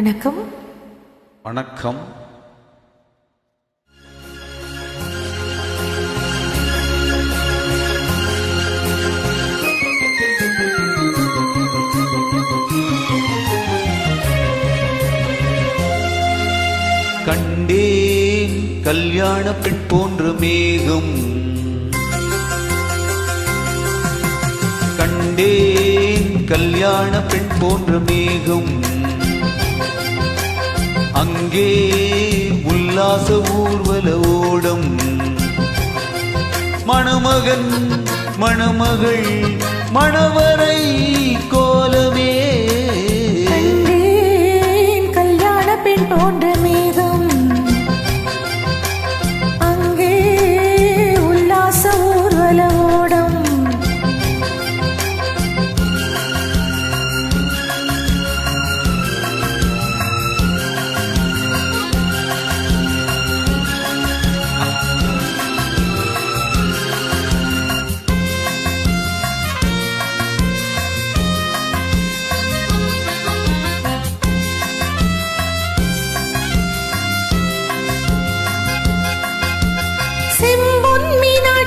வணக்கம். வணக்கம். கண்டேன் கல்யாண பெண் போன்ற மேகம். கண்டேன் கல்யாண பெண் போன்ற மேகம். அங்கே உல்லாச ஊர்வல ஓடம். மணமகன் மணமகள் மணவரை கோலமே.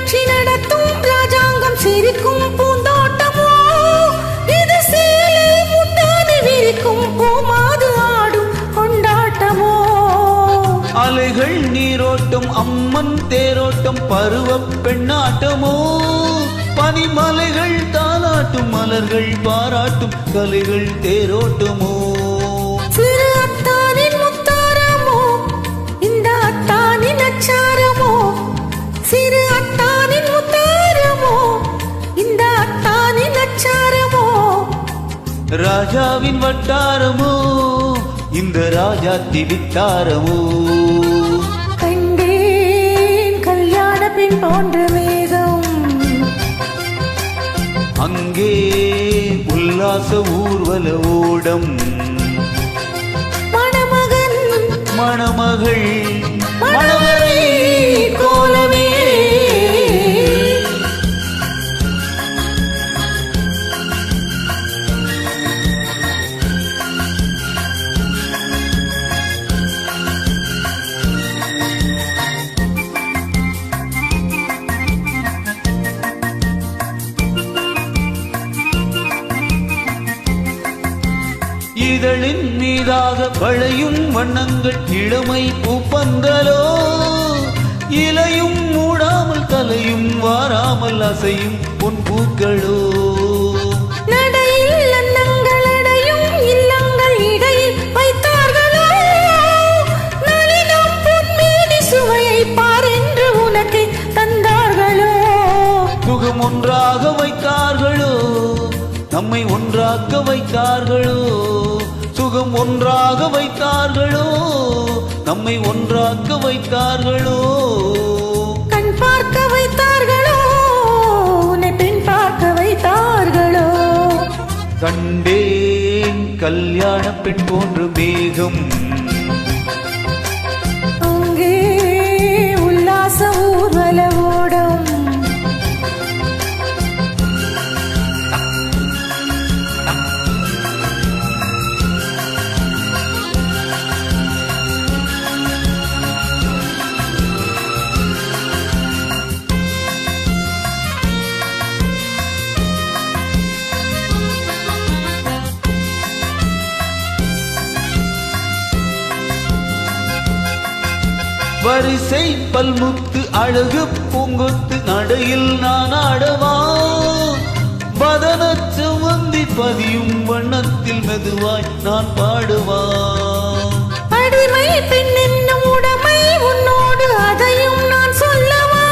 ஆட்சி நடத்தும் ராஜாங்கம் சிரிக்கும் பூந்தோட்டமோ? இது சேலை முந்தாது விரிக்கும் பூமாது ஆடும் கொண்டாட்டமோ? அலைகள் நீரோட்டம் அம்மன் தேரோட்டம் பருவ பெண்ணாட்டமோ? பனிமலைகள் தாலாட்டும் மலர்கள் பாராட்டும் கலைகள் தேரோட்டமோ? ராஜாவின் வட்டாரமோ? இந்த ராஜாத்தி வித்தாரமோ கண்டேன் கல்யாண பெண் போன்ற மேகம். அங்கே உல்லாச ஊர்வல ஓடம். மணமகன். மணமகள். மணவரை கோலமே. இதழின் மீதாக வளையும் வண்ணங்கள் இளமை பூப்பந்தலோ இலையும் மூடாமல் கலையும் வாராமல் அசையும் பொன் பூக்களோ. ஒன்றாக வைத்தார்களோ நம்மை ஒன்றாக்க வைத்தார்களோ. சுகம் ஒன்றாக வைத்தார்களோ? நம்மை ஒன்றாக்க வைத்தார்களோ? கண் பார்க்க வைத்தார்களோ? பெண் பார்க்க வைத்தார்களோ? கண்டேன் கல்யாண பெண் போன்ற மேகம். அங்கே உல்லாச ஊர்வல ஓடம் வரிசை பல்முத்து அழகு பூங்கொத்து நடையில் நான் ஆடவா? வதனச் சுமந்தி பதியும் வண்ணத்தில் மெதுவாய் நான் பாடுவா? அடிமை பெண் என்னும் உடைமை உன்னோடு அதையும் நான் சொல்லவா?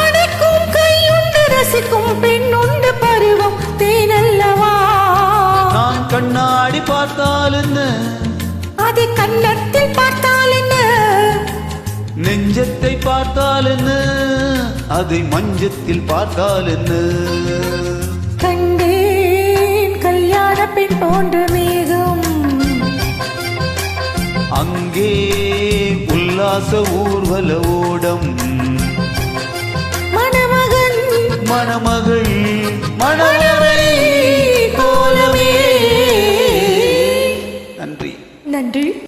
அடைக்கும் கையுண்டு ரசிக்கும் பெண்ணுண்டு பருவம் தேனல்லவா? நான் கண்ணாடி பார்த்தால் என்ன? அதை கன்னத்தில் பார்த்தால் நெஞ்சத்தை பார்த்தால் என்ன அதை மஞ்சத்தில் பார்த்தால் என்ன கண்டேன் கல்யாண பெண் போன்ற மேகம். அங்கே உல்லாச ஊர்வல ஓடம். மணமகன். மணமகள் நன்றி நன்றி. நன்றி.